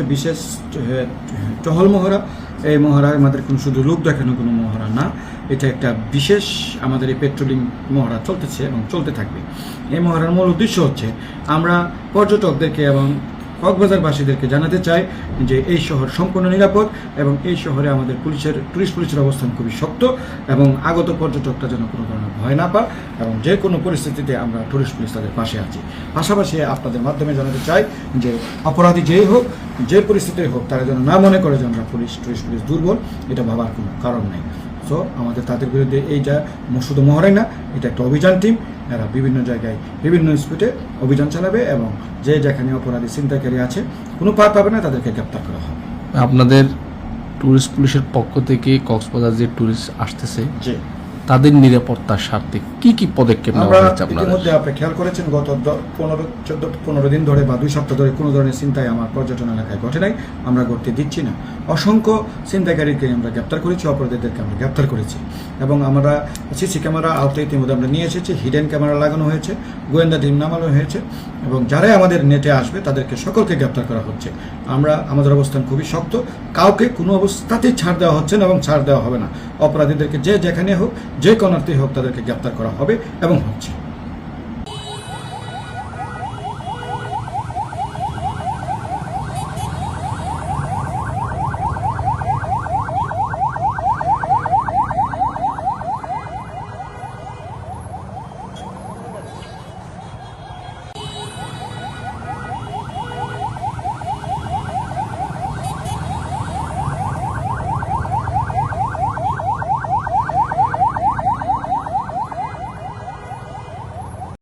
হচ্ছে বিশেষ টহল মহড়া। এই মহড়া আমাদের কোনো শুধু লোক দেখানো কোনো মহড়া না, এটা একটা বিশেষ আমাদের এই পেট্রোলিং মহড়া চলতেছে এবং চলতে থাকবে। এই মহড়ার মূল উদ্দেশ্য হচ্ছে আমরা পর্যটকদেরকে এবং কক্সবাজারবাসীদেরকে জানাতে চাই যে এই শহর সম্পূর্ণ নিরাপদ এবং এই শহরে আমাদের পুলিশের টুরিস্ট পুলিশের অবস্থান খুবই শক্ত এবং আগত পর্যটকরা যেন কোনো ধরনের ভয় না পায় এবং যে কোনো পরিস্থিতিতে আমরা টুরিস্ট পুলিশ তাদের পাশে আছি। পাশাপাশি আপনাদের মাধ্যমে জানাতে চাই যে অপরাধী যেই হোক, যে পরিস্থিতি হোক, তারা যেন না মনে করে যে আমরা পুলিশ টুরিস্ট পুলিশ দুর্বল, এটা ভাবার কোনো কারণ নেই। সো আমাদের তাদের বিরুদ্ধে এইটা ম- শুধু মহড়াই না এটা একটা অভিযান টিম এরা বিভিন্ন জায়গায় বিভিন্ন স্পিডে অভিযান চালাবে এবং যে যেখানে অপরাধী চিন্তাকারী আছে কোনো পার পাবে না তাদেরকে গ্রেপ্তার করা হবে। আপনাদের ট্যুরিস্ট পুলিশের পক্ষ থেকে কক্সবাজার যে ট্যুরিস্ট আসতেছে যে তাদের নিরাপত্তার স্বার্থে কি কি পদক্ষেপ নেওয়া হয়েছে আপনাদের? ইতিমধ্যে আপনি খেয়াল করেছেন গত পনেরো চোদ্দ পনেরো দিন ধরে বা দুই সপ্তাহ ধরে কোনো ধরনের চিন্তায় আমার পর্যটন এলাকায় ঘটে নাই আমরা করতে দিচ্ছি না। অসংখ্য চিন্তাকারীকে আমরা গ্রেপ্তার করেছি, অপরাধীদেরকে আমরা গ্রেপ্তার করেছি। এবং আমরা সিসি ক্যামেরা আওতায় ইতিমধ্যে আমরা নিয়ে এসেছি হিডেন ক্যামেরা লাগানো হয়েছে, গোয়েন্দা টিম নামানো হয়েছে, এবং যারাই আমাদের নেটে আসবে, তাদেরকে সকলকে গ্রেপ্তার করা হচ্ছে। আমরা, আমাদের অবস্থান খুবই শক্ত, কাউকে কোনো অবস্থাতেই ছাড় দেওয়া হচ্ছে না এবং ছাড় দেওয়া হবে না। অপরাধীদেরকে যে যেখানে হোক, যে কোনার্থে হোক, তাদেরকে গ্রেপ্তার করা হবে এবং হচ্ছে।